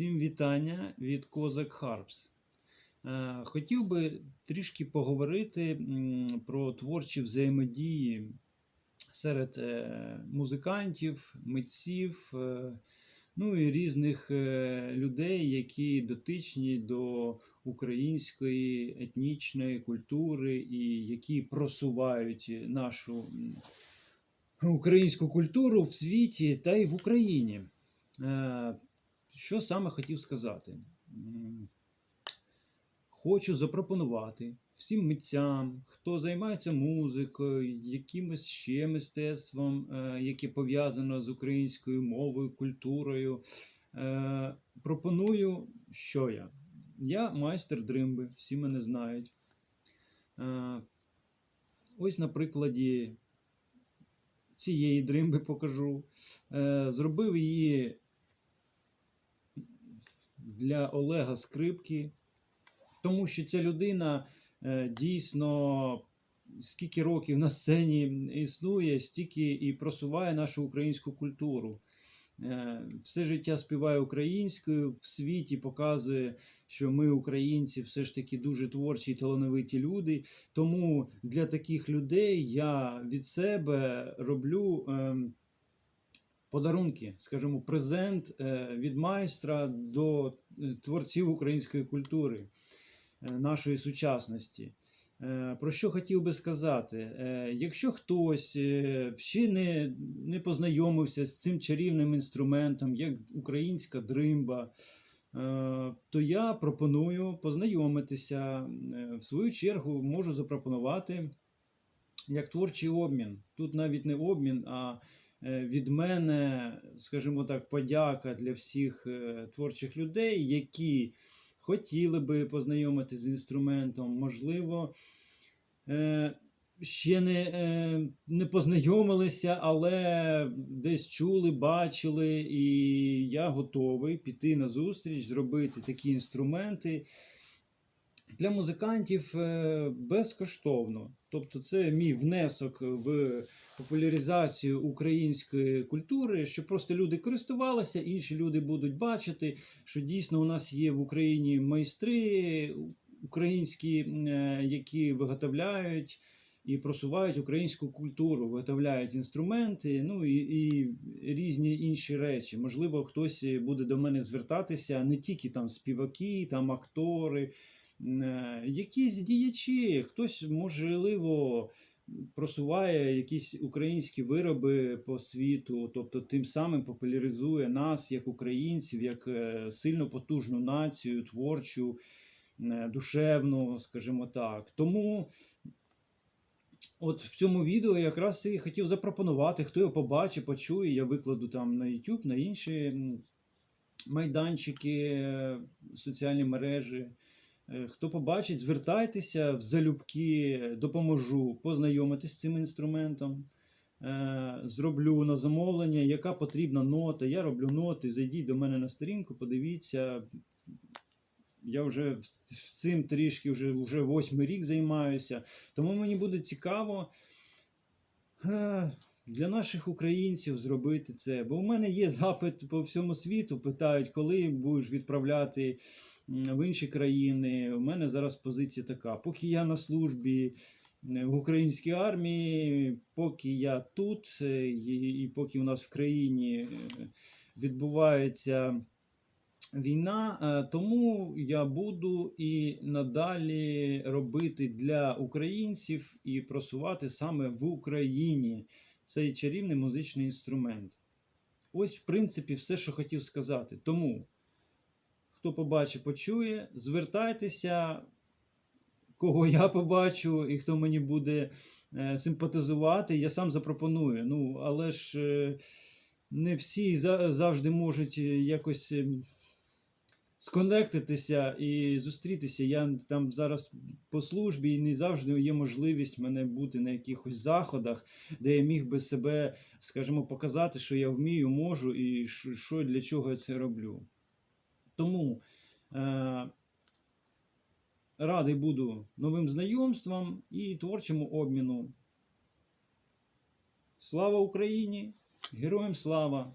Всім вітання від Козак Харпс. Е, Хотів би трішки поговорити про творчі взаємодії серед е, музикантів, митців, е, ну і різних людей, які дотичні до української етнічної культури і які просувають нашу українську культуру в світі та й в Україні. Що саме хотів сказати? Хочу запропонувати всім митцям, хто займається музикою, якимось ще мистецтвом, е, яке пов'язано з українською мовою, культурою. Е, Пропоную, що я? Я майстер дримби, всі мене знають. Е, Ось на прикладі цієї дримби покажу. Зробив її для Олега Скрипки, тому що ця людина е, дійсно скільки років на сцені існує, стільки і просуває нашу українську культуру. Е, Все життя співає українською, в світі показує, що ми, українці, все ж таки дуже творчі і талановиті люди. Тому для таких людей я від себе роблю ем, подарунки, скажімо, презент е, від майстра до е, творців української культури, е, нашої сучасності. Про що хотів би сказати? Якщо хтось ще не, не познайомився з цим чарівним інструментом, як українська дримба, то я пропоную познайомитися. В свою чергу можу запропонувати як творчий обмін. Тут навіть не обмін, а від мене, скажімо так, подяка для всіх е, творчих людей, які хотіли би познайомитися з інструментом, можливо, е, ще не, е, не познайомилися, але десь чули, бачили, і я готовий піти на зустріч, зробити такі інструменти. Для музикантів е, безкоштовно. Тобто, це мій внесок в популяризацію української культури, щоб просто люди користувалися, інші люди будуть бачити, що дійсно у нас є в Україні майстри українські, е, які виготовляють і просувають українську культуру, виготовляють інструменти, ну і, і різні інші речі. Можливо, хтось буде до мене звертатися, не тільки там співаки, там актори. Е, Якісь діячі, хтось можливо просуває якісь українські вироби по світу, тобто тим самим популяризує нас як українців, як е, сильно потужну націю, творчу, е, душевну, скажімо так. Тому от в цьому відео я якраз і хотів запропонувати, хто його побачить, почує, я викладу там на YouTube, на інші майданчики, е, соціальні мережі. Е, Хто побачить, звертайтеся в залюбки, допоможу познайомитись з цим інструментом. Е, Зроблю на замовлення, яка потрібна нота. Я роблю ноти. Зайдіть до мене на сторінку, подивіться. Я вже в- цим трішки вже, вже восьмий рік займаюся. Тому мені буде цікаво е, для наших українців зробити це. Бо у мене є запит по всьому світу, питають, коли будеш відправляти в інші країни. У мене зараз позиція така: поки я на службі е, в українській армії, поки я тут, е, і, поки у нас в країні відбувається. Війна, е, тому я буду і надалі робити для українців і просувати саме в Україні цей чарівний музичний інструмент. Ось, в принципі, все, що хотів сказати. Тому, хто побачить, почує, звертайтеся, кого я побачу, і хто мені буде е, симпатизувати, я сам запропоную. Ну, але ж е, не всі завжди можуть якось. Сконектитися і зустрітися. Я там зараз по службі і не завжди є можливість мене бути на якихось заходах, де я міг би себе, скажімо, показати, що я вмію, можу і що для чого я це роблю. Тому е, радий буду новим знайомствам і творчому обміну. Слава Україні! Героям слава!